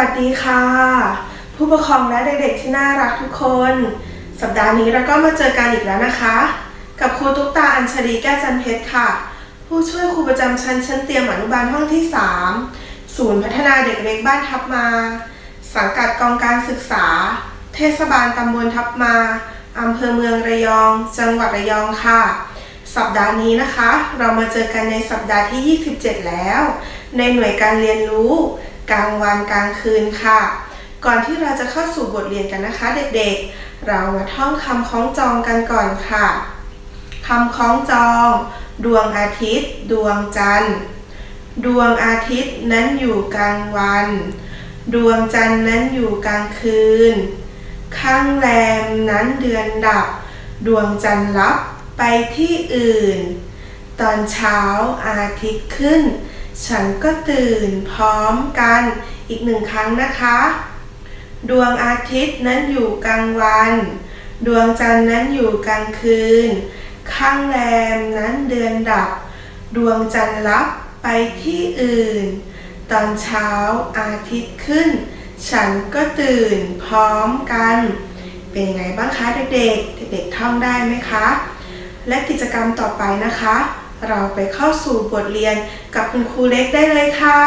วัสดีค่ะ ผู้ปกครองและเด็กๆที่น่ารักทุกคน สัปดาห์นี้เราก็มาเจอกันอีกแล้วนะคะ กับครูตุ๊กตาอัญชลีแก้วจันเพชรค่ะ ผู้ช่วยครูประจำชั้นชั้นเตรียมอนุบาลห้องที่ 3 ศูนย์พัฒนาเด็กเล็กบ้านทับมา สังกัดกองการศึกษา เทศบาลตำบลทับมาอำเภอเมืองระยอง จังหวัดระยองค่ะ สัปดาห์นี้นะคะ เรามาเจอกันในสัปดาห์ที่ 27 แล้ว ในหน่วยการเรียนรู้ กลางวันกลางคืนค่ะ ก่อนที่เราจะเข้าสู่บทเรียนกันนะคะ เด็กๆ เรามาท่องคำคล้องจองกันก่อนค่ะคำคล้องจอง ดวงอาทิตย์ ดวงจันทร์ ดวงอาทิตย์นั้นอยู่กลางวัน ดวงจันทร์นั้นอยู่กลางคืน ข้างแรมนั้นเดือนดับ ดวงจันทร์ลับไปที่อื่น ตอนเช้าอาทิตย์ขึ้น ฉันก็ตื่นพร้อมกันอีกหนึ่งครั้งนะคะ ดวงอาทิตย์นั้นอยู่กลางวัน ดวงจันทร์นั้นอยู่กลางคืน ข้างแรมนั้นเดือนดับ ดวงจันทร์ลับไปที่อื่น ตอนเช้าอาทิตย์ขึ้น ฉันก็ตื่นพร้อมกัน เป็นไงบ้างคะเด็กๆ เด็กๆท่องได้ไหมคะ และกิจกรรมต่อไปนะคะ เราไปเข้าสู่บทเรียนกับคุณครูเล็กได้เลยค่ะ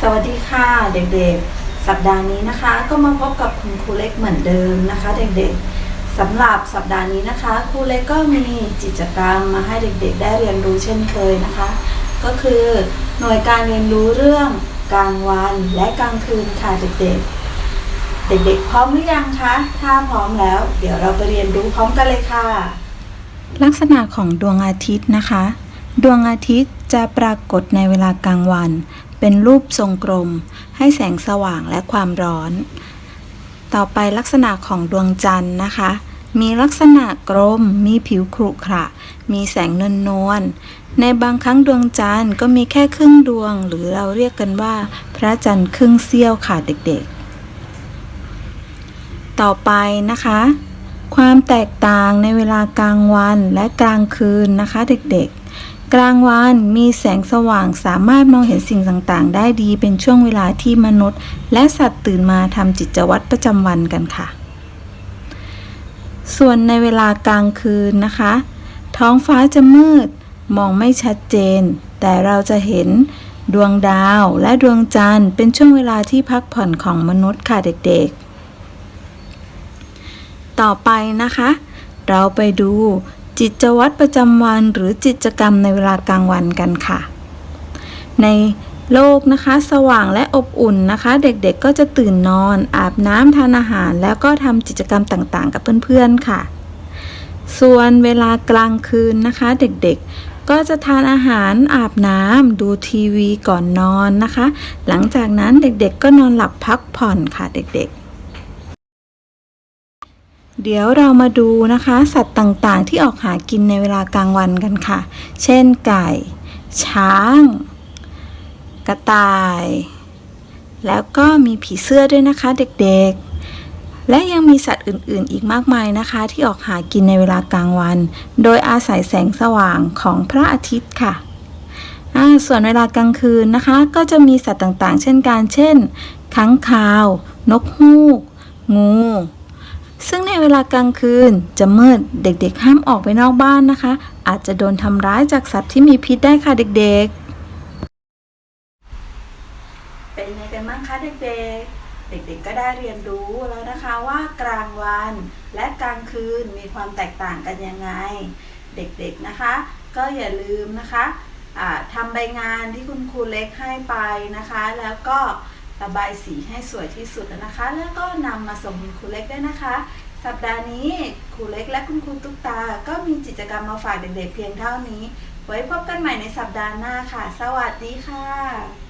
สวัสดีค่ะเด็กๆ สัปดาห์นี้นะคะ ก็มาพบกับคุณครูเล็กเหมือนเดิมนะคะ เด็กๆสำหรับสัปดาห์นี้นะคะครูเล็กก็มีกิจกรรมมาให้เด็กๆ ได้เรียนรู้เช่นเคยนะคะ ก็คือหน่วยการเรียนรู้เรื่องกลางวันและกลางคืนค่ะเด็กๆ เด็กๆพร้อมหรือยังคะ ถ้าพร้อมแล้ว เดี๋ยวเราไปเรียนรู้พร้อมกันเลยค่ะ ลักษณะของดวงอาทิตย์นะคะ ดวงอาทิตย์จะปรากฏในเวลากลางวัน เป็นรูปทรงกลม ให้แสงสว่างและความร้อน ต่อไปลักษณะของดวงจันทร์นะคะ มีลักษณะกลม มีผิวขรุขระ มีแสงนวลนวลๆในบางครั้งดวงจันทร์ก็มีแค่ครึ่งดวง หรือเราเรียกกันว่า พระจันทร์ครึ่งเสี้ยวค่ะเด็กๆ ต่อไปนะคะ ความแตกต่างในเวลากลางวันและกลางคืนนะคะเด็กๆ กลางวันมีแสงสว่างสามารถมองเห็นสิ่งต่างๆ ได้ดีเป็นช่วงเวลาที่มนุษย์ และสัตว์ตื่นมาทำจิตวัตรประจำวันกันค่ะ ส่วนในเวลากลางคืนนะคะ ท้องฟ้าจะมืดมองไม่ชัดเจน แต่เราจะเห็นดวงดาวและดวงจันทร์เป็นช่วงเวลาที่พักผ่อนของมนุษย์ค่ะเด็กๆ ต่อไปนะคะ เราไปดูจิตวัตรประจำวันหรือกิจกรรมในเวลากลางวันกันค่ะ ในโลกนะคะสว่างและอบอุ่นนะคะ เด็กๆก็จะตื่นนอน อาบน้ำทานอาหาร แล้วก็ทำกิจกรรมต่างๆ กับเพื่อนๆค่ะ ส่วนเวลากลางคืนนะคะ เด็กๆ ก็จะทานอาหารอาบน้ำดูทีวีก่อนนอนนะคะ หลังจากนั้นเด็กๆ ก็นอนหลับพักผ่อนค่ะเด็กๆ เดี๋ยวเรามาดูนะคะ สัตว์ต่างๆ ที่ออกหากินในเวลากลางวันกันค่ะ เช่นไก่ ช้าง กระต่าย แล้วก็มีผีเสื้อด้วยนะคะเด็กๆ และยังมีสัตว์อื่นๆ อีกมากมายนะคะ ที่ออกหากินในเวลากลางวัน โดยอาศัยแสงสว่างของพระอาทิตย์ค่ะส่วนเวลากลางคืนนะคะ ก็จะมีสัตว์ต่างๆ เช่นการเช่น ค้างคาว นกฮูก งู ซึ่งในเวลากลางคืนจะมืดเด็กๆห้ามออกไปนอกบ้านนะคะ อาจจะโดนทำร้ายจากสัตว์ที่มีพิษได้ค่ะเด็กเป็นไงกันบ้างคะเด็กๆ เด็กๆก็ได้เรียนรู้แล้วนะคะว่ากลางวันและกลางคืนมีความแตกต่างกันยังไง เด็กๆนะคะ ก็อย่าลืมนะคะทำใบงานที่คุณครูเล็กให้ไปนะคะ แล้วก็ ระบายสีให้สวยที่สุดนะคะ แล้วก็นำมาส่งคุณครูเล็กได้นะคะ สัปดาห์นี้ครูเล็กและคุณครูตุ๊กตา ก็มีกิจกรรมมาฝากเด็กๆเพียงเท่านี้ ไว้พบกันใหม่ในสัปดาห์หน้าค่ะ สวัสดีค่ะ